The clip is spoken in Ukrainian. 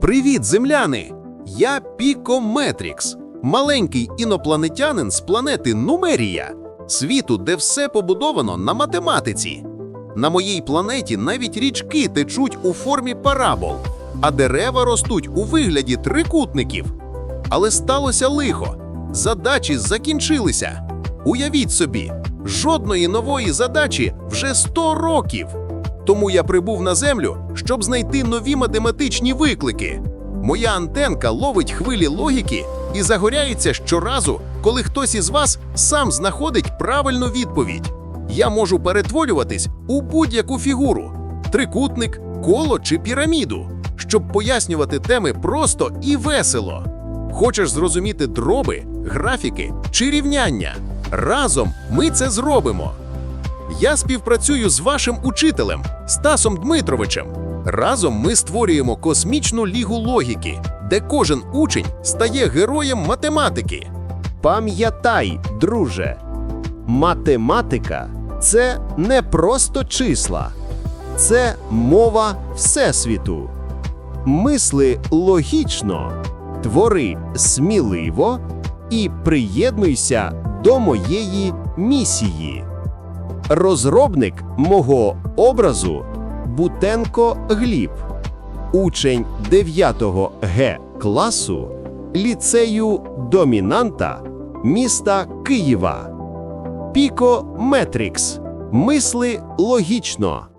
Привіт, земляни! Я Піко Метрікс, маленький інопланетянин з планети Нумерія, світу, де все побудовано на математиці. На моїй планеті навіть річки течуть у формі парабол, а дерева ростуть у вигляді трикутників. Але сталося лихо. Задачі закінчилися. Уявіть собі, жодної нової задачі вже 100 років. Тому я прибув на землю, щоб знайти нові математичні виклики. Моя антенка ловить хвилі логіки і загоряється щоразу, коли хтось із вас сам знаходить правильну відповідь. Я можу перетворюватись у будь-яку фігуру: трикутник, коло чи піраміду, щоб пояснювати теми просто і весело. Хочеш зрозуміти дроби, графіки чи рівняння? Разом ми це зробимо. Я співпрацюю з вашим учителем Стасом Дмитровичем. Разом ми створюємо космічну лігу логіки, де кожен учень стає героєм математики. Пам'ятай, друже, математика це не просто числа, це мова Всесвіту. Мисли логічно, твори сміливо і приєднуйся до моєї місії. Розробник мого образу Бутенко Гліб, учень 9 Г класу ліцею домінанта міста Києва. Піко Метрікс. Мисли логічно.